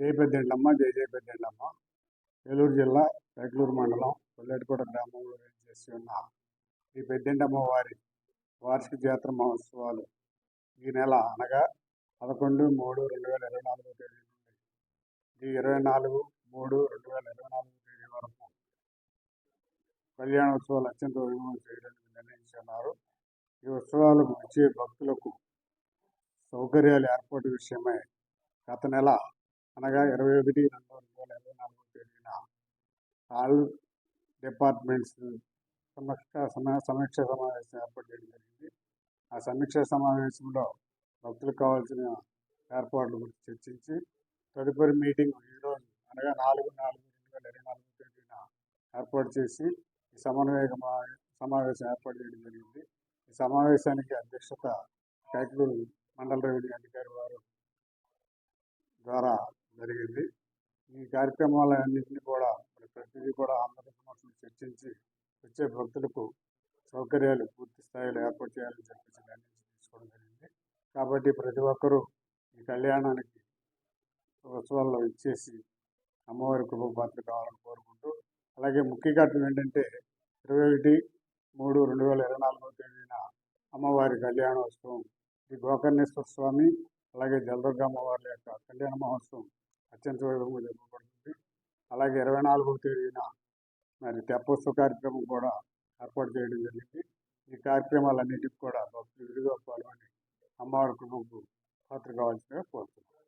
జయ పెద్దండమ్మ జై జై పెద్దండమ్మ ఏలూరు జిల్లా పెట్లూరు మండలం కొల్లేటిగూడ గ్రామంలో చేసి ఉన్న ఈ పెద్దండమ్మ వారి వార్షిక జాతర మహోత్సవాలు ఈ నెల అనగా పదకొండు మూడు రెండు వేల ఇరవై నాలుగో తేదీ నుండి. ఈ ఇరవై నాలుగు మూడు రెండు వేల ఇరవై నాలుగో తేదీ వరకు కళ్యాణోత్సవాలు అత్యంత వైభవం చేయడానికి నిర్ణయించున్నారు ఈ ఉత్సవాలకు వచ్చే భక్తులకు సౌకర్యాలు ఏర్పాటు విషయమై గత నెల అనగా ఇరవై ఒకటి రెండు రెండు వేల ఇరవై నాలుగు తేదీన ఆల్ డిపార్ట్మెంట్స్ సమక్ష సమీక్ష సమావేశం ఏర్పాటు చేయడం జరిగింది. ఆ సమీక్ష సమావేశంలో భక్తులకు కావాల్సిన ఏర్పాట్ల గురించి చర్చించి తదుపరి మీటింగ్ ఈరోజు అనగా నాలుగు నాలుగు రెండు వేల ఇరవై నాలుగు తేదీన ఏర్పాటు చేసి ఈ సమన్వయ సమావేశం ఏర్పాటు చేయడం జరిగింది. ఈ సమావేశానికి అధ్యక్షత కైకలూరు మండల రెవెన్యూ అధికారి వారు ద్వారా జరిగింది. ఈ కార్యక్రమాలన్నింటినీ కూడా ప్రతిదీ కూడా అందరి చర్చించి వచ్చే భక్తులకు సౌకర్యాలు పూర్తి స్థాయిలో ఏర్పాటు చేయాలని చెప్పేసి నిర్ణయం తీసుకోవడం జరిగింది. కాబట్టి ప్రతి ఒక్కరూ ఈ కళ్యాణానికి ఉత్సవాల్లో ఇచ్చేసి అమ్మవారి కృపపాత్ర కావాలని కోరుకుంటూ అలాగే ముఖ్య ఘట్టం ఏంటంటే ఇరవై ఒకటి మూడు రెండు వేల ఇరవై నాలుగో తేదీన అమ్మవారి కళ్యాణోత్సవం శ్రీ గోకర్ణేశ్వర స్వామి అలాగే జలదుర్గ అమ్మవార్ల యొక్క కళ్యాణ మహోత్సవం అత్యంత వైభవంగా జరపబడుతుంది. అలాగే ఇరవై నాలుగవ తేదీన మరి తెప్పోత్సవ కార్యక్రమం కూడా ఏర్పాటు చేయడం జరిగింది. ఈ కార్యక్రమాలన్నిటికి కూడా భక్తులు విధిగా పాల్గొని అమ్మవారి కృపకు పాత్ర కావాల్సిందిగా కోరుతున్నాను